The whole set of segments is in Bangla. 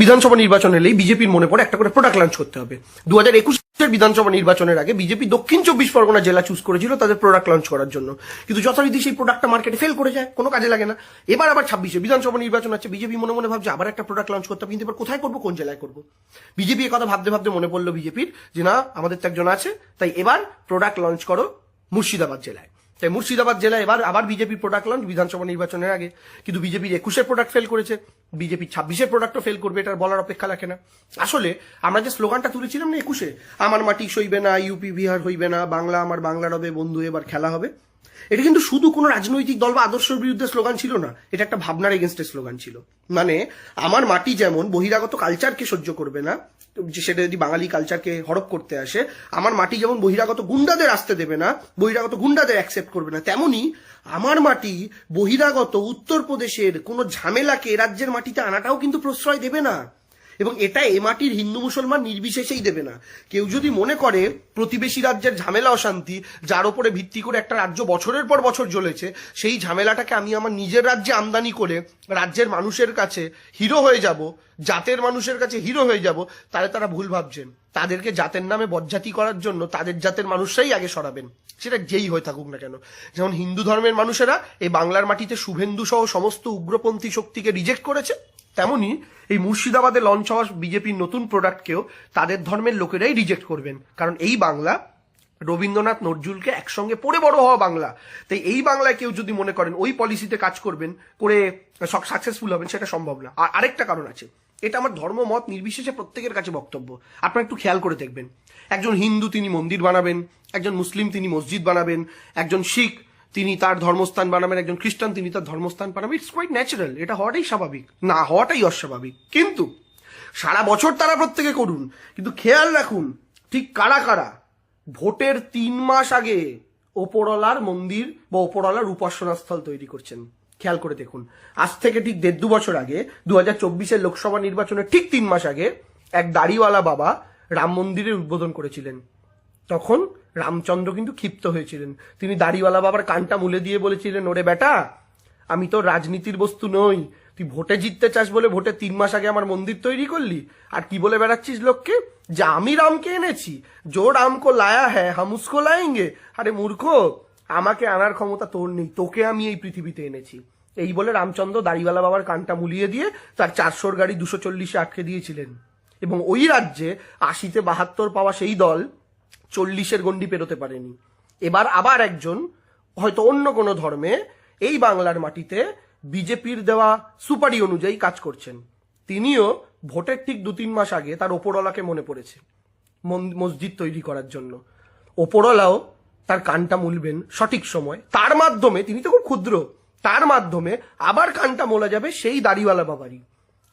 বিধানসভা নির্বাচন এলেই বিজেপির মনে পড়ে একটা করে প্রোডাক্ট লঞ্চ করতে হবে। দু হাজার একুশের বিধানসভা নির্বাচনের আগে বিজেপি দক্ষিণ চব্বিশ পরগনা জেলা চুজ করেছিল তাদের প্রোডাক্ট লঞ্চ করার জন্য। কিন্তু যথারীতি সেই প্রোডাক্টটা মার্কেটে ফেল করে যায়, কোনো কাজে লাগে না। এবার আবার ছাব্বিশে বিধানসভা নির্বাচন আছে, বিজেপি মনে মনে ভাবছে আবার একটা প্রোডাক্ট লঞ্চ করতে হবে, কিন্তু এবার কোথায় করব, কোন জেলায় করব? বিজেপি কথা ভাবতে ভাবতে মনে পড়ল বিজেপির যে না, আমাদের তো একজন আছে, তাই এবার প্রোডাক্ট লঞ্চ করো মুর্শিদাবাদ জেলায়। তাই মুর্শিদাবাদ জেলায় এবার আবার বিজেপি প্রোডাক্ট লঞ্চ বিধানসভা নির্বাচনের আগে। কিন্তু বিজেপির একুশের প্রোডাক্ট ফেল করেছে, বিজেপি ছাব্বিশের প্রোডাক্টও ফেল করবে, এটার বলার অপেক্ষা রাখে না। আসলে আমরা যে স্লোগানটা তুলেছিলাম না একুশে, আমার মাটি সইবে না, ইউপি, বিহার হইবে না, বাংলা আমার বাংলা রবে, বন্ধু এবার খেলা হবে। এটা কিন্তু শুধু কোনো রাজনৈতিক দল বা আদর্শের বিরুদ্ধে স্লোগান ছিল না, এটা একটা ভাবনার এগেনস্টের স্লোগান ছিল। মানে আমার মাটি যেমন বহিরাগত কালচারকে সহ্য করবে না সেটা যদি বাঙালি কালচারকে হরপ করতে আসে, আমার মাটি যেমন বহিরাগত গুন্ডাদের আসতে দেবে না, বহিরাগত গুন্ডাদের অ্যাকসেপ্ট করবে না, তেমনি আমার মাটি বহিরাগত উত্তরপ্রদেশের কোনো ঝামেলাকে রাজ্যের মাটিতে আনাটাও কিন্তু প্রশ্রয় দেবে না। এবং এটা এ মাটির হিন্দু মুসলমান নির্বিশেষেই দেবে না। কেউ যদি মনে করে প্রতিবেশী রাজ্যের ঝামেলা অশান্তি, যার উপরে ভিত্তি করে একটা রাজ্য বছরের পর বছর জ্বলেছে, সেই ঝামেলাটাকে আমি আমার নিজের রাজ্যে আমদানি করে রাজ্যের মানুষের কাছে হিরো হয়ে যাব, জাতের মানুষের কাছে হিরো হয়ে যাব, তাহলে তারা ভুল ভাবছেন। তাদেরকে জাতের নামে বজ্জাতি করার জন্য তাদের জাতের মানুষরাই আগে সরাবেন। সেটা যেই হয়ে থাকুক না কেন। যেমন হিন্দু ধর্মের মানুষেরা এই বাংলার মাটিতে শুভেন্দু সহ সমস্ত উগ্রপন্থী শক্তিকে রিজেক্ট করেছে তেমনি এই মুর্শিদাবাদে লঞ্চ হওয়া বিজেপির নতুন প্রোডাক্টকেও তাদের ধর্মের লোকেরাই রিজেক্ট করবেন। কারণ এই বাংলা রবীন্দ্রনাথ নজরুলকে একসঙ্গে পড়ে বড় হওয়া বাংলা। তাই এই বাংলায় কেউ যদি মনে করেন ওই পলিসিতে কাজ করবেন, করে সাকসেসফুল হবেন, সেটা সম্ভব না। আর আরেকটা কারণ আছে। এটা আমার ধর্ম মত নির্বিশেষে প্রত্যেকের কাছে বক্তব্য। আপনারা একটু খেয়াল করে দেখবেন। একজন হিন্দু তিনি মন্দির বানাবেন, একজন মুসলিম তিনি মসজিদ বানাবেন, একজন শিখ তিনি তার ধর্মস্থান বানাবেন, একজন খ্রিস্টান, তিনি তার ধর্মস্থান বানাবেন। ইটস কোয়াইট ন্যাচারাল এটা হওয়াটাই স্বাভাবিক। না হওয়াটাই অস্বাভাবিক। কিন্তু সারা বছর তারা প্রত্যেকে করুন, কিন্তু খেয়াল রাখুন, ঠিক কারা কারা? ভোটের তিন মাস আগে ওপরওয়ালার মন্দির বা ওপরওয়ালার উপাসনা স্থল তৈরি করছেন। খেয়াল করে দেখুন, আজ থেকে ঠিক দেড় দু বছর আগে দু হাজার চব্বিশের লোকসভা নির্বাচনের ঠিক তিন মাস আগে, এক দাড়িওয়ালা বাবা রাম মন্দিরের উদ্বোধন করেছিলেন। তখন রামচন্দ্র কিন্তু ক্ষিপ্ত হয়েছিলেন। তিনি দাড়িওয়ালা বাবার কানটা মুলে দিয়ে বলেছিলেন, ওরে বেটা, আমি তো রাজনীতির বস্তু নই। তুই ভোটে জিততে চাস বলে ভোটে তিন মাস আগে আমার মন্দির তৈরি করলি। আর কি বলে বেড়াচ্ছিস লোককে? যে আমি রামকে এনেছি। জো রামকো লায়া হ্যাঁ হাম উসকো লায়েঙ্গে। আরে মূর্খ, আমাকে আনার ক্ষমতা তোর নেই। তোকে আমি এই পৃথিবীতে এনেছি। এই বলে রামচন্দ্র দাড়িওয়ালা বাবার কানটা মুলিয়ে দিয়ে তার চারশোর গাড়ি দুশো চল্লিশে আটকে দিয়েছিলেন। এবং ওই রাজ্যে আশিতে বাহাত্তর পাওয়া সেই দল চল্লিশের গণ্ডি পেরোতে পারেনি। এবার আবার একজন, হয়তো অন্য কোনো ধর্মে, এই বাংলার মাটিতে বিজেপির দেওয়া সুপারি অনুযায়ী কাজ করছেন। তিনিও ভোটের ঠিক দু তিন মাস আগে তার ওপরওয়ালাকে মনে পড়েছে মসজিদ তৈরি করার জন্য। ওপরওয়ালাও তার কানটা মুলবেন সঠিক সময়। তার মাধ্যমে, তিনি তো খুব ক্ষুদ্র, তার মাধ্যমে আবার কানটা মোলা যাবে সেই দাড়িওয়ালা বাবারই।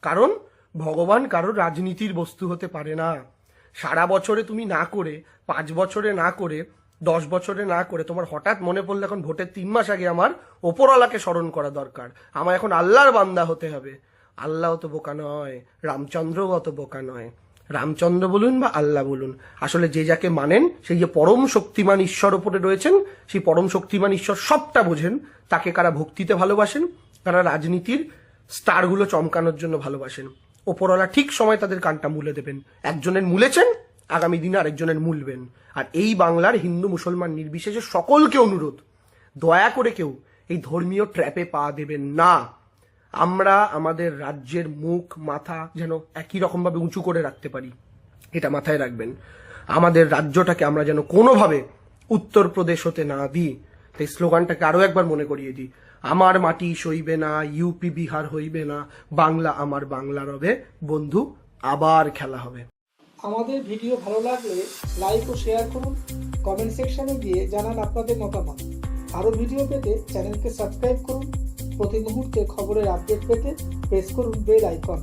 কারণ ভগবান কারোর রাজনীতির বস্তু হতে পারে না। সারা বছরে তুমি না করে, পাঁচ বছরে না করে, দশ বছরে না করে তোমার হঠাৎ মনে পড়ল এখন ভোটের তিন মাস আগে আমার ওপরওয়ালাকে স্মরণ করা দরকার। আমার এখন আল্লাহর বান্দা হতে হবে। আল্লাহ তো বোকা নয় রামচন্দ্রও অত বোকা নয়। রামচন্দ্র বলুন বা আল্লাহ বলুন, আসলে যে যাকে মানেন, সেই যে পরম শক্তিমান ঈশ্বর ওপরে রয়েছেন, সেই পরম শক্তিমান ঈশ্বর সবটা বোঝেন, তাকে কারা ভক্তিতে ভালোবাসেন, কারা রাজনীতির স্টারগুলো চমকানোর জন্য ভালোবাসেন। ওপরওয়ালা ঠিক সময় তাদের কানটা মুলে দেবেন। একজনের মুলেছেন, আগামী দিনে আরেকজনের মুলবেন। আর এই বাংলার হিন্দু মুসলমান নির্বিশেষে সকলকে অনুরোধ, দয়া করে কেউ এই ধর্মীয় ট্র্যাপে পা দেবেন না। আমরা আমাদের রাজ্যের মুখ, মাথা যেন একই রকমভাবে উঁচু করে রাখতে পারি, এটা মাথায় রাখবেন। আমাদের রাজ্যটাকে আমরা যেন কোনোভাবে উত্তরপ্রদেশ হতে না দিই। তাই স্লোগানটাকে আরও একবার মনে করিয়ে দিই আমার মাটি সইবে না ইউপি বিহার হইবে না, বাংলা আমার বাংলা রবে। বন্ধু, আবার খেলা হবে। আমাদের ভিডিও ভালো লাগলে লাইক ও শেয়ার করুন। কমেন্ট সেকশনে গিয়ে জানান আপনাদের মতামত। আরও ভিডিও পেতে চ্যানেলকে সাবস্ক্রাইব করুন। প্রতি মুহূর্তে খবরের আপডেট পেতে প্রেস করুন বেল আইকন।